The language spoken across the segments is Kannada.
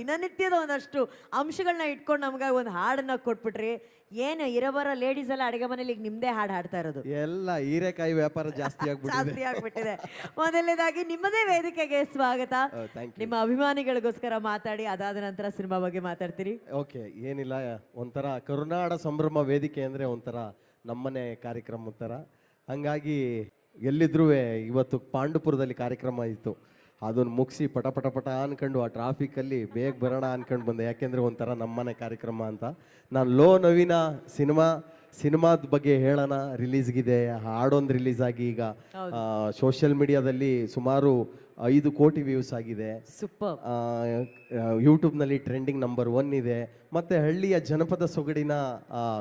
ದಿನನಿತ್ಯದ ಒಂದಷ್ಟು ಅಂಶಗಳನ್ನ ಇಟ್ಕೊಂಡು ನಮ್ಗೆ ಒಂದು ಹಾಡನ್ನ ಕೊಟ್ಬಿಟ್ರಿ. ಏನು ಇರಬರ ಲೇಡೀಸ್ ಎಲ್ಲ ಅಡುಗೆ ಮನೇಲಿ ಈಗ ನಿಮ್ದೇ ಹಾಡು ಹಾಡ್ತಾ ಇರೋದು. ಎಲ್ಲ ಹೀರೆಕಾಯಿ ವ್ಯಾಪಾರ ಜಾಸ್ತಿ ಆಗ್ಬಿಟ್ಟಿದೆ. ಜಾಸ್ತಿ ಆಗ್ಬಿಟ್ಟಿದೆ. ಮೊದಲನೇದಾಗಿ ನಿಮ್ಮದೇ ವೇದಿಕೆಗೆ ಸ್ವಾಗತ. ನಿಮ್ಮ ಅಭಿಮಾನಿಗಳಿಗೋಸ್ಕರ ಮಾತಾಡಿ ಅದಾದ ನಂತರ ಸಿನಿಮಾ ಬಗ್ಗೆ ಮಾತಾಡ್ತೀರಿ. ಓಕೆ ಏನಿಲ್ಲ ಒಂಥರ ಕರುನಾಡ ಸಂಭ್ರಮ ವೇದಿಕೆ ಅಂದರೆ ಒಂಥರ ನಮ್ಮನೆ ಕಾರ್ಯಕ್ರಮ ಥರ ಹಂಗಾಗಿ ಎಲ್ಲಿದ್ರೂ ಇವತ್ತು ಪಾಂಡುಪುರದಲ್ಲಿ ಕಾರ್ಯಕ್ರಮ ಇತ್ತು. ಅದನ್ನು ಮುಗಿಸಿ ಪಟ ಪಟ ಪಟ ಅನ್ಕೊಂಡು ಆ ಟ್ರಾಫಿಕಲ್ಲಿ ಬೇಗ ಬರೋಣ ಅನ್ಕೊಂಡು ಬಂದೆ. ಯಾಕೆಂದರೆ ಒಂಥರ ನಮ್ಮನೆ ಕಾರ್ಯಕ್ರಮ ಅಂತ. ನಾನು ಲೋ ನವೀನ ಸಿನಿಮಾ ಸಿನಿಮಾದ ಬಗ್ಗೆ ಹೇಳೋಣ. ರಿಲೀಸ್ಗಿದೆ ಹಾಡೊಂದು ರಿಲೀಸ್ ಆಗಿ ಈಗ ಸೋಷಿಯಲ್ ಮೀಡಿಯಾದಲ್ಲಿ ಸುಮಾರು ಐದು ಕೋಟಿ ವ್ಯೂಸ್ ಆಗಿದೆ. ಸೂಪರ್ ಯೂಟ್ಯೂಬ್ನಲ್ಲಿ ಟ್ರೆಂಡಿಂಗ್ ನಂಬರ್ ಒನ್ ಇದೆ. ಮತ್ತು ಹಳ್ಳಿಯ ಜನಪದ ಸೊಗಡಿನ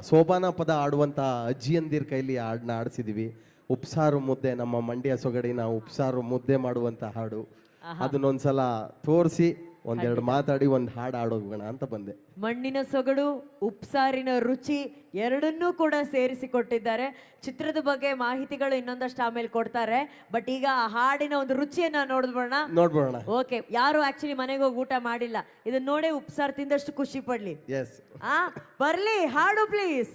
ಸೋಬಾನ ಪದ ಆಡುವಂಥ ಅಜ್ಜಿಯಂದಿರ ಕೈಲಿ ಹಾಡನ್ನ ಆಡಿಸಿದೀವಿ ಉಪ್ಸಾರು ಮುದ್ದೆ ನಮ್ಮ ಮಂಡ್ಯ ಸೊಗಡಿನ ಉಪ್ಸಾರು ಮುದ್ದೆ ಮಾಡುವಂತ ಹಾಡು. ಅದನ್ನೊಂದ್ಸಲ ತೋರಿಸಿ ಒಂದೆರಡು ಮಾತಾಡಿ ಒಂದು ಹಾಡು ಆಡೋಗೋಣ ಅಂತ ಬಂದೆ. ಮಣ್ಣಿನ ಸೊಗಡು ಉಪ್ಸಾರಿನ ರುಚಿ ಎರಡನ್ನೂ ಕೂಡ ಸೇರಿಸಿ ಕೊಟ್ಟಿದ್ದಾರೆ ಚಿತ್ರದ ಬಗ್ಗೆ ಮಾಹಿತಿಗಳು ಇನ್ನೊಂದಷ್ಟು ಆಮೇಲೆ ಕೊಡ್ತಾರೆ. ಬಟ್ ಈಗ ಆ ಹಾಡಿನ ಒಂದು ರುಚಿಯನ್ನ ನೋಡ್ಬೋಣ? ನೋಡ್ಬೋಣ. ಓಕೆ ಯಾರು ಆಕ್ಚುಲಿ ಮನೆಗೆ ಹೋಗಿ ಊಟ ಮಾಡಿಲ್ಲ? ಇದನ್ನ ನೋಡೇ ಉಪ್ಸಾರು ತಿಂದಷ್ಟು ಖುಷಿ ಪಡ್ಲಿ. ಎಸ್ ಆ ಬರ್ಲಿ ಹಾಡು ಪ್ಲೀಸ್